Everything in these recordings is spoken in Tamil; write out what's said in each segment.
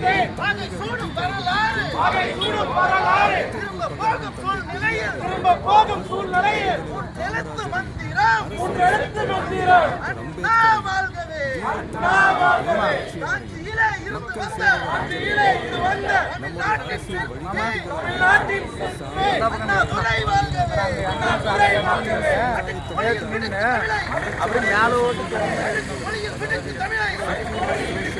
நினைத்தேன் சூடும் வரலாறு பகை சூடும் வரலாறு திரும்ப போகும் சூழ்நிலையில் திரும்ப போகும் சூழ்நிலையில் உன் எழுத்து மந்திரம் உன் எழுத்து மந்திரம் அண்ணா வாழ்கவே அண்ணா வாழ்கவே காஞ்சியிலே இருந்து வந்த காஞ்சியிலே இது வந்த தமிழ்நாட்டின் சிற்பி தமிழ்நாட்டின் சிற்பி அண்ணா துரை வாழ்கவே துரை வாழ்கவே அப்படி மேல ஓட்டு தமிழை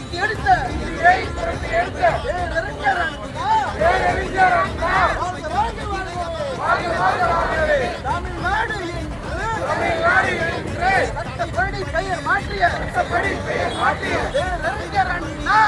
துரத்தி எடுத்த துரத்தி எடுத்த தமிழ்நாடு தமிழ்நாடு சட்டப்படி பெயர் மாற்றிய சட்டப்படி பெயர் மாற்றிய அண்ணா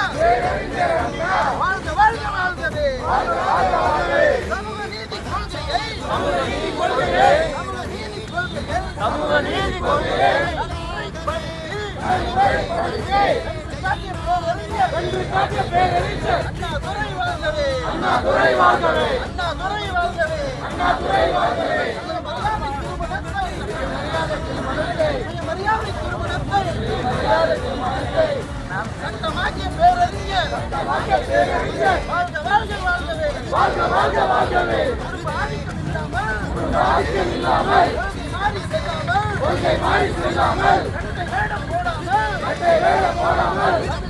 கொள்கை மாறி செல்லாமல் போடாமல் போடாமல்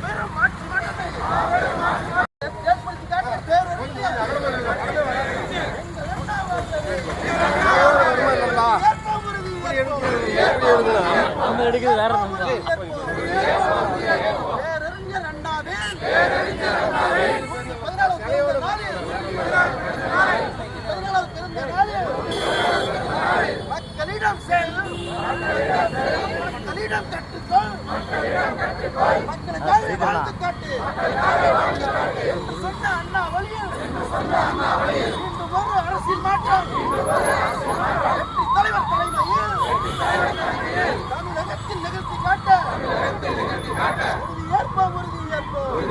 பிறந்த நாளில் மக்களிடம் சேரும் மக்களிடம் கட்டுக்கொள் மக்களுக்காக வாழ்த்து காட்டு சொன்ன அண்ணா வழியில் இன்று ஒரு அரசியல் மாற்றம் வெற்றி தலைவர் தலைமையில் தமிழகத்தில் நிகழ்த்தி காட்ட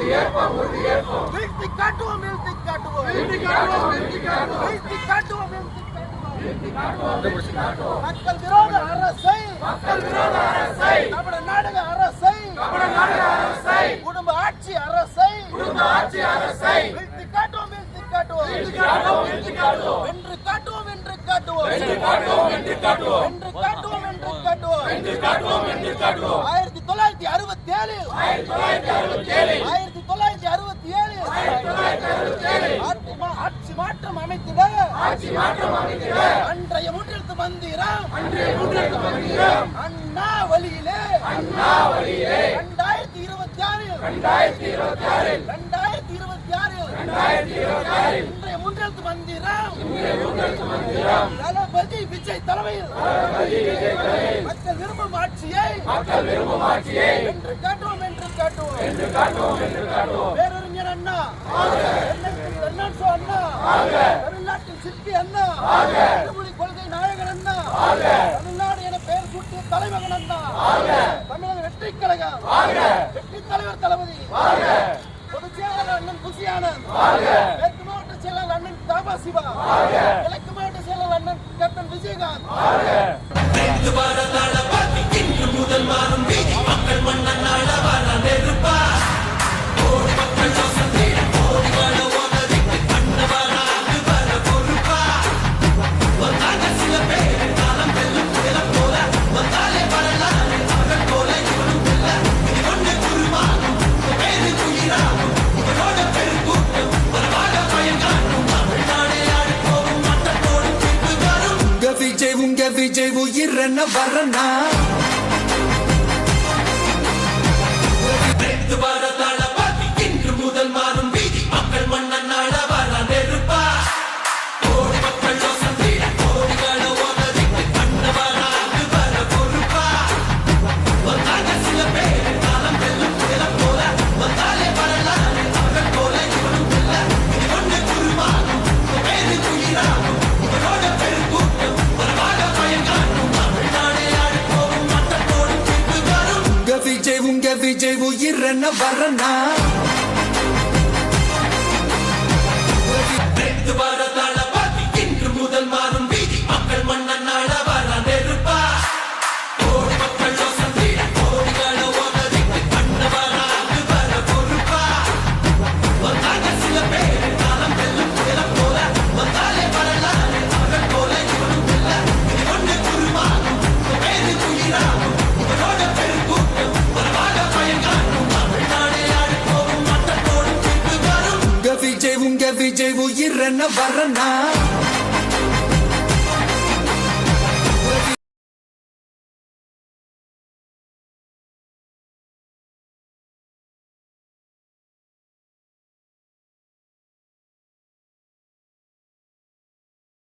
உறுதி ஏற்போம் உறுதி ஏற்போம் வீழ்த்தி காட்டுவோம் வீழ்த்தி காட்டுவோம் வீழ்த்தி காட்டுவோம் வீழ்த்தி காட்டுவோம் வீழ்த்தி காட்டுவோம் வீழ்த்தி காட்டுவோம் மக்கள் விரோத அரசை மக்கள் விரோத அரசை தமிழ் நாடக அரசை தமிழ் நாடக அரசை குடும்ப ஆட்சி அரசை குடும்ப ஆட்சி அரசை வீழ்த்தி காட்டுவோம் வீழ்த்தி காட்டுவோம் வீழ்த்தி காட்டுவோம் வீழ்த்தி காட்டுவோம் வென்று காட்டுவோம் வென்று காட்டுவோம் வென்று காட்டுவோம் வென்று காட்டுவோம் வென்று காட்டுவோம் வென்று காட்டுவோம் வென்று காட்டுவோம் வென்று காட்டுவோம் ஆயிரத்தி தொள்ளாயிரத்தி அறுபத்தி ஏழு ஆயிரத்தி தொள்ளாயிரத்தி அறுபத்தி ஏழு ஆட்சி மாற்றம் அமைத்திட ஆட்சி மாற்றம் அமைத்திட அன்றைய முன்னெடுத்து மந்திரம். அன்றைய முன்னெடுத்து மந்திரம் அண்ணா வழியிலே அண்ணா வழியிலே ரெண்டாயிரத்தி இருபத்தி ஆறு ரெண்டாயிரத்தி இருபத்தி ஆறு ரெண்டாயிரத்தி இருபத்தி ஆறு ரெண்டாயிரத்தி இருபத்தி ஆறு இன்றைய முன்னெடுத்து மந்திரம். இன்றைய முன்னெடுத்து மந்திரம் தளபதி விஜய் தலைமையில். மக்கள் விரும்பும் ஆட்சியை. மக்கள் விரும்பும் ஆட்சியை என்று காட்டுவோம் என்று காட்டுவோம் என்று காட்டுவோம் என்று காட்டுவோம் பேரறிஞர் அண்ணா அண்ணா அண்ணா தமிழ்நாட்டின் சிற்பி அண்ணா. கொள்கை நாயகன் அண்ணா. தமிழ்நாடு என பெயர் சூட்டிய தலைமகன் அண்ணா. தமிழக வெற்றி கழகம். வெற்றி தலைவர் தளபதி. பொதுச் செயலாளர் அண்ணன் புசியானந்த் மேற்கு மாவட்ட செயலாளர் அண்ணன் தாபா சிவா. கிழக்கு மாவட்ட செயலாளர் அண்ணன் கேப்டன் விஜயகாந்த். முதல் வீதி. மக்கள் மன்னன் நெருப்பா. விஜய் உயிர் என்ன வரனா விஜய் என்ன வரனா என்ன வர்றனா